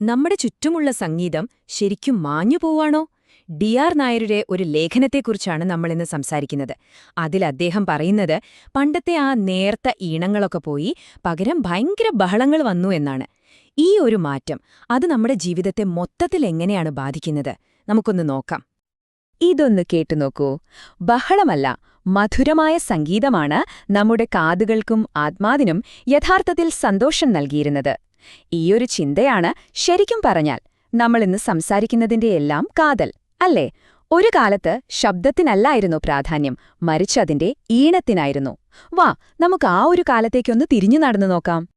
നമ്മുടെ ചുറ്റുമുള്ള സംഗീതം ശരിക്കും മാഞ്ഞു പോവാണോ? ഡി ആർ നായരുടെ ഒരു ലേഖനത്തെക്കുറിച്ചാണ് നമ്മളിന്ന് സംസാരിക്കുന്നത്. അതിൽ അദ്ദേഹം പറയുന്നത് പണ്ടത്തെ ആ നേർത്ത ഈണങ്ങളൊക്കെ പോയി പകരം ഭയങ്കര ബഹളങ്ങൾ വന്നു എന്നാണ്. ഈ ഒരു മാറ്റം അത് നമ്മുടെ ജീവിതത്തെ മൊത്തത്തിൽ എങ്ങനെയാണ് ബാധിക്കുന്നത്? നമുക്കൊന്ന് നോക്കാം. ഇതൊന്ന് കേട്ടുനോക്കൂ ബഹളമല്ല മധുരമായ സംഗീതമാണ് നമ്മുടെ കാതുകൾക്കും ആത്മാവിനും യഥാർത്ഥത്തിൽ സന്തോഷം നൽകിയിരുന്നത്. ഈയൊരു ചിന്തയാണ് ശരിക്കും പറഞ്ഞാൽ നമ്മൾ ഇന്ന് സംസാരിക്കുന്നതിന്റെ എല്ലാം കാതൽ അല്ലേ? ഒരു കാലത്ത് ശബ്ദത്തിനല്ലായിരുന്നു പ്രാധാന്യം മരിച്ചതിന്റെ ഈണത്തിനായിരുന്നു. വാ നമുക്ക് ആ ഒരു കാലത്തേക്കൊന്ന് തിരിഞ്ഞു നടന്നു നോക്കാം.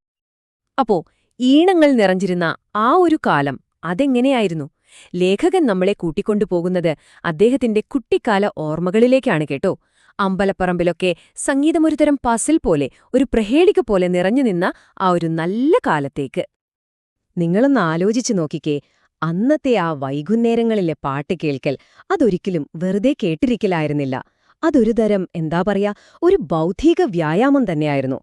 അപ്പോ ഈണങ്ങൾ നിറഞ്ഞിരുന്ന ആ ഒരു കാലം അതെങ്ങനെയായിരുന്നു? ലേഖകൻ നമ്മളെ കൂട്ടിക്കൊണ്ടുപോകുന്നത് അദ്ദേഹത്തിന്റെ കുട്ടിക്കാല ഓർമ്മകളിലേക്കാണ് കേട്ടോ. അമ്പലപ്പറമ്പിലൊക്കെ സംഗീതമൊരുതരം പസിൽ പോലെ ഒരു പ്രഹേളിക പോലെ നിറഞ്ഞു നിന്ന ആ ഒരു നല്ല കാലത്തേക്ക്. നിങ്ങളൊന്ന് ആലോചിച്ചു നോക്കിക്കേ അന്നത്തെ ആ വൈകുന്നേരങ്ങളിലെ പാട്ട് കേൾക്കൽ അതൊരിക്കലും വെറുതെ കേട്ടിരിക്കലായിരുന്നില്ല. അതൊരു തരം എന്താ പറയാ ഒരു ബൗദ്ധിക വ്യായാമം തന്നെയായിരുന്നു.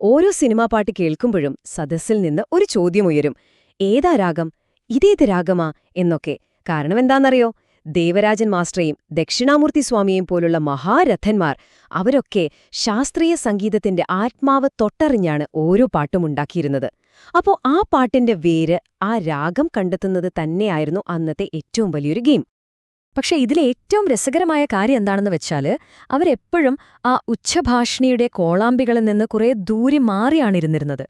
ഓരോ സിനിമാ പാട്ട് കേൾക്കുമ്പോഴും സദസ്സിൽ നിന്ന് ഒരു ചോദ്യമുയരും ഏതാ രാഗം? ഇതേത് രാഗമാ? എന്നൊക്കെ. കാരണമെന്താന്നറിയോ ദേവരാജൻ മാസ്റ്ററേയും ദക്ഷിണാമൂർത്തി സ്വാമിയെയും പോലുള്ള മഹാരഥന്മാർ അവരൊക്കെ ശാസ്ത്രീയ സംഗീതത്തിന്റെ ആത്മാവ് തൊട്ടറിഞ്ഞാണ് ഓരോ പാട്ടും ഉണ്ടാക്കിയിരുന്നത്. അപ്പോ ആ പാട്ടിന്റെ വേര് ആ രാഗം കണ്ടെത്തുന്നത് തന്നെയായിരുന്നു അന്നത്തെ ഏറ്റവും വലിയൊരു ഗെയിം. പക്ഷെ ഇതിലെ ഏറ്റവും രസകരമായ കാര്യം എന്താണെന്ന് വെച്ചാൽ അവരെപ്പോഴും ആ ഉച്ചഭാഷിണിയുടെ കോളാമ്പികളിൽ നിന്ന് കുറെ ദൂരെ മാറിയാണിരുന്നിരുന്നത്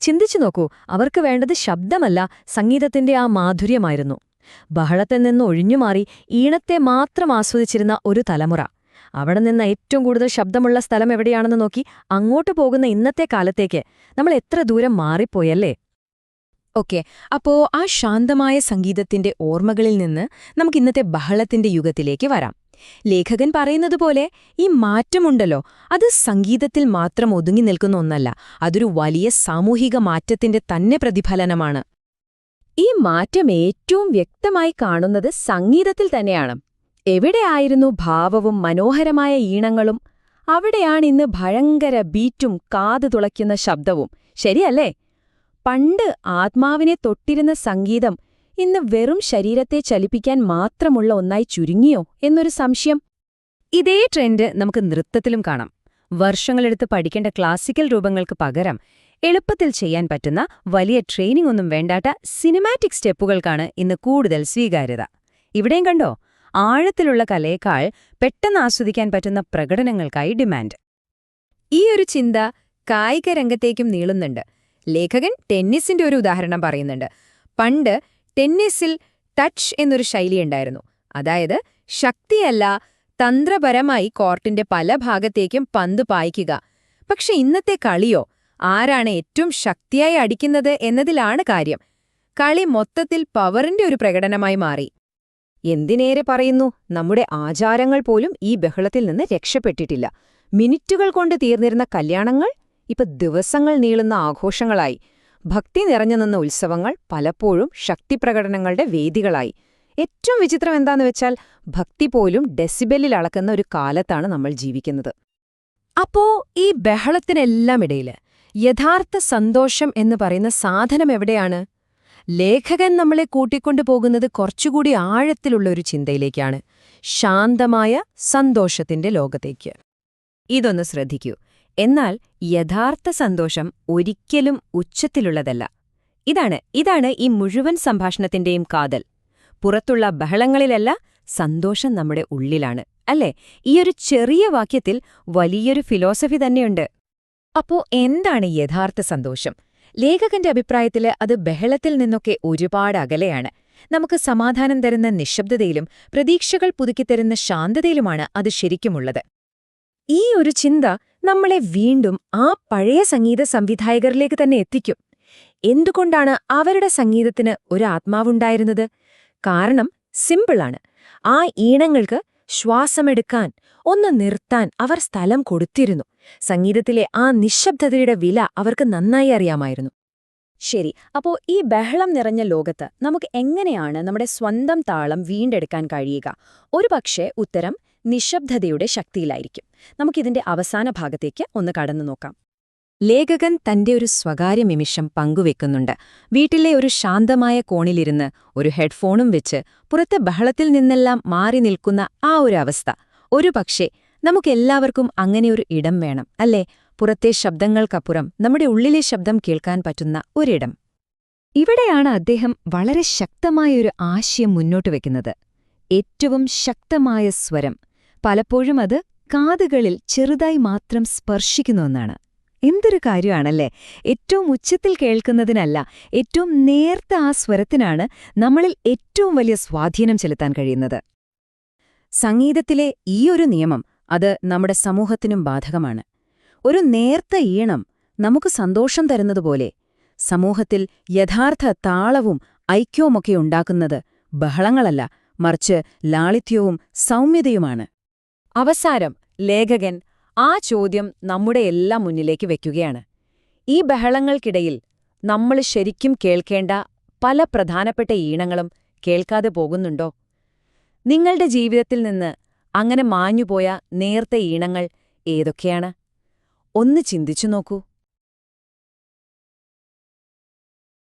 ചിന്തിച്ചു നോക്കൂ അവർക്ക് വേണ്ടത് ശബ്ദമല്ല സംഗീതത്തിന്റെ ആ മാധുര്യമായിരുന്നു. ബഹളത്തിൽ നിന്ന് ഒഴിഞ്ഞുമാറി ഈണത്തെ മാത്രം ആസ്വദിച്ചിരുന്ന ഒരു തലമുറ. അവിടെ നിന്ന് ഏറ്റവും കൂടുതൽ ശബ്ദമുള്ള സ്ഥലം എവിടെയാണെന്ന് നോക്കി അങ്ങോട്ട് പോകുന്ന ഇന്നത്തെ കാലത്തേക്ക് നമ്മൾ എത്ര ദൂരം മാറിപ്പോയല്ലേ? ഓക്കെ അപ്പോ ആ ശാന്തമായ സംഗീതത്തിന്റെ ഓർമ്മകളിൽ നിന്ന് നമുക്ക് ഇന്നത്തെ ബഹളത്തിന്റെ യുഗത്തിലേക്ക് വരാം. ലേഖകൻ പറയുന്നത് പോലെ ഈ മാറ്റമുണ്ടല്ലോ അത് സംഗീതത്തിൽ മാത്രം ഒതുങ്ങി നിൽക്കുന്ന ഒന്നല്ല അതൊരു വലിയ സാമൂഹിക മാറ്റത്തിന്റെ തന്നെ പ്രതിഫലനമാണ്. ഈ മാറ്റം ഏറ്റവും വ്യക്തമായി കാണുന്നത് സംഗീതത്തിൽ തന്നെയാണ്. എവിടെയായിരുന്നു ഭാവവും മനോഹരമായ ഈണങ്ങളും അവിടെയാണ് ഇന്ന് ഭയങ്കര ബീറ്റും കാതു തുളയ്ക്കുന്ന ശബ്ദവും. ശരിയല്ലേ? പണ്ട് ആത്മാവിനെ തൊട്ടിരുന്ന സംഗീതം ഇന്ന് വെറും ശരീരത്തെ ചലിപ്പിക്കാൻ മാത്രമുള്ള ഒന്നായി ചുരുങ്ങിയോ എന്നൊരു സംശയം. ഇതേ ട്രെൻഡ് നമുക്ക് നൃത്തത്തിലും കാണാം. വർഷങ്ങളെടുത്ത് പഠിക്കേണ്ട ക്ലാസിക്കൽ രൂപങ്ങൾക്ക് പകരം എളുപ്പത്തിൽ ചെയ്യാൻ പറ്റുന്ന വലിയ ട്രെയിനിംഗ് ഒന്നും വേണ്ടാത്ത സിനിമാറ്റിക് സ്റ്റെപ്പുകൾക്കാണ് ഇന്ന് കൂടുതൽ സ്വീകാര്യത. ഇവിടെയും കണ്ടോ? ആഴത്തിലുള്ള കലയേക്കാൾ പെട്ടെന്ന് ആസ്വദിക്കാൻ പറ്റുന്ന പ്രകടനങ്ങൾക്കായി ഡിമാൻഡ്. ഈ ഒരു ചിന്ത കായിക രംഗത്തേക്കും നീളുന്നുണ്ട്. ലേഖകൻ ടെന്നീസിന്റെ ഒരു ഉദാഹരണം പറയുന്നുണ്ട്. പണ്ട് ടെന്നീസിൽ ടച്ച് എന്നൊരു ശൈലിയുണ്ടായിരുന്നു അതായത് ശക്തിയല്ല തന്ത്രപരമായി കോർട്ടിന്റെ പല ഭാഗത്തേക്കും പന്ത് പായിക്കുക. പക്ഷെ ഇന്നത്തെ കളിയോ ആരാണ് ഏറ്റവും ശക്തിയായി അടിക്കുന്നത് എന്നതിലാണ് കാര്യം. കളി മൊത്തത്തിൽ പവറിന്റെ ഒരു പ്രകടനമായി മാറി. എന്തിനേറെ പറയുന്നു? നമ്മുടെ ആചാരങ്ങൾ പോലും ഈ ബഹളത്തിൽ നിന്ന് രക്ഷപ്പെട്ടിട്ടില്ല. മിനിറ്റുകൾ കൊണ്ട് തീർന്നിരുന്ന കല്യാണങ്ങൾ ഇപ്പൊ ദിവസങ്ങൾ നീളുന്ന ആഘോഷങ്ങളായി. ഭക്തി നിറഞ്ഞു നിന്ന ഉത്സവങ്ങൾ പലപ്പോഴും ശക്തിപ്രകടനങ്ങളുടെ വേദികളായി. ഏറ്റവും വിചിത്രം എന്താന്ന് വെച്ചാൽ ഭക്തി പോലും ഡെസിബലിൽ അളക്കുന്ന ഒരു കാലത്താണ് നമ്മൾ ജീവിക്കുന്നത്. അപ്പോ ഈ ബഹളത്തിനെല്ലാം ഇടയിൽ യഥാർത്ഥ സന്തോഷം എന്ന് പറയുന്ന സാധനം എവിടെയാണ്? ലേഖകൻ നമ്മളെ കൂട്ടിക്കൊണ്ടു പോകുന്നത് കുറച്ചുകൂടി ആഴത്തിലുള്ള ഒരു ചിന്തയിലേക്കാണ്. ശാന്തമായ സന്തോഷത്തിന്റെ ലോകത്തേക്ക്. ഇതൊന്ന് ശ്രദ്ധിക്കൂ. എന്നാൽ യഥാർത്ഥ സന്തോഷം ഒരിക്കലും ഉച്ചത്തിലുള്ളതല്ല. ഇതാണ് ഇതാണ് ഈ മുഴുവൻ സംഭാഷണത്തിന്റെയും കാതൽ. പുറത്തുള്ള ബഹളങ്ങളിലല്ല സന്തോഷം നമ്മുടെ ഉള്ളിലാണ് അല്ലേ? ഈയൊരു ചെറിയ വാക്യത്തിൽ വലിയൊരു ഫിലോസഫി തന്നെയുണ്ട്. അപ്പോ എന്താണ് യഥാർത്ഥ സന്തോഷം? ലേഖകന്റെ അഭിപ്രായത്തിൽ അത് ബഹളത്തിൽ നിന്നൊക്കെ ഒരുപാട് അകലെയാണ്. നമുക്ക് സമാധാനം തരുന്ന നിശബ്ദതയിലും പ്രതീക്ഷകൾ പുതുക്കിത്തരുന്ന ശാന്തതയിലുമാണ് അത് ശരിക്കുമുള്ളത്. ഈ ഒരു ചിന്ത നമ്മളെ വീണ്ടും ആ പഴയ സംഗീത സംവിധായകരിലേക്ക് തന്നെ എത്തിക്കും. എന്തുകൊണ്ടാണ് അവരുടെ സംഗീതത്തിന് ഒരു ആത്മാവുണ്ടായിരുന്നത്? കാരണം സിമ്പിളാണ്. ആ ഈണങ്ങൾക്ക് ശ്വാസമെടുക്കാൻ ഒന്ന് നിർത്താൻ അവർ സ്ഥലം കൊടുത്തിരുന്നു. സംഗീതത്തിലെ ആ നിശബ്ദതയുടെ വില അവർക്ക് നന്നായി അറിയാമായിരുന്നു. ശരി അപ്പോ ഈ ബഹളം നിറഞ്ഞ ലോകത്ത് നമുക്ക് എങ്ങനെയാണ് നമ്മുടെ സ്വന്തം താളം വീണ്ടെടുക്കാൻ കഴിയുക? ഒരുപക്ഷെ ഉത്തരം നിശബ്ദതയുടെ ശക്തിയിലായിരിക്കും. നമുക്കിതിന്റെ അവസാന ഭാഗത്തേക്ക് ഒന്ന് കടന്നു നോക്കാം. ലേഖകൻ തന്റെ ഒരു സ്വകാര്യ നിമിഷം പങ്കുവെക്കുന്നുണ്ട്. വീട്ടിലെ ഒരു ശാന്തമായ കോണിലിരുന്ന് ഒരു ഹെഡ്ഫോണും വെച്ച് പുറത്തെ ബഹളത്തിൽ നിന്നെല്ലാം മാറി നിൽക്കുന്ന ആ ഒരു അവസ്ഥ. ഒരു പക്ഷേ നമുക്കെല്ലാവർക്കും അങ്ങനെയൊരു ഇടം വേണം അല്ലേ? പുറത്തെ ശബ്ദങ്ങൾക്കപ്പുറം നമ്മുടെ ഉള്ളിലെ ശബ്ദം കേൾക്കാൻ പറ്റുന്ന ഒരിടം. ഇവിടെയാണ് അദ്ദേഹം വളരെ ശക്തമായൊരു ആശയം മുന്നോട്ട് വെക്കുന്നത്. ഏറ്റവും ശക്തമായ സ്വരം. പലപ്പോഴും അത് കാതുകളിൽ ചെറുതായി മാത്രം സ്പർശിക്കുന്ന ഒന്നാണ്. എന്തൊരു കാര്യമാണല്ലേ? ഏറ്റവും ഉച്ചത്തിൽ കേൾക്കുന്നതിനല്ല ഏറ്റവും നേർത്ത ആ സ്വരത്തിനാണ് നമ്മളിൽ ഏറ്റവും വലിയ സ്വാധീനം ചെലുത്താൻ കഴിയുന്നത്. സംഗീതത്തിലെ ഈയൊരു നിയമം അത് നമ്മുടെ സമൂഹത്തിനും ബാധകമാണ്. ഒരു നേർത്ത ഈണം നമുക്ക് സന്തോഷം തരുന്നതുപോലെ സമൂഹത്തിൽ യഥാർത്ഥ താളവും ഐക്യവുമൊക്കെ ഉണ്ടാക്കുന്നത് ബഹളങ്ങളല്ല മറിച്ച് ലാളിത്യവും സൗമ്യതയുമാണ്. അവസാരം ലേഖകൻ ആ ചോദ്യം നമ്മുടെ എല്ലാം മുന്നിലേക്ക് വയ്ക്കുകയാണ് ഈ ബഹളങ്ങൾക്കിടയിൽ നമ്മൾ ശരിക്കും കേൾക്കേണ്ട പല പ്രധാനപ്പെട്ട ഈണങ്ങളും കേൾക്കാതെ പോകുന്നുണ്ടോ? നിങ്ങളുടെ ജീവിതത്തിൽ നിന്ന് അങ്ങനെ മാഞ്ഞുപോയ നേർത്ത ഈണങ്ങൾ ഏതൊക്കെയാണ്? ഒന്ന് ചിന്തിച്ചു നോക്കൂ.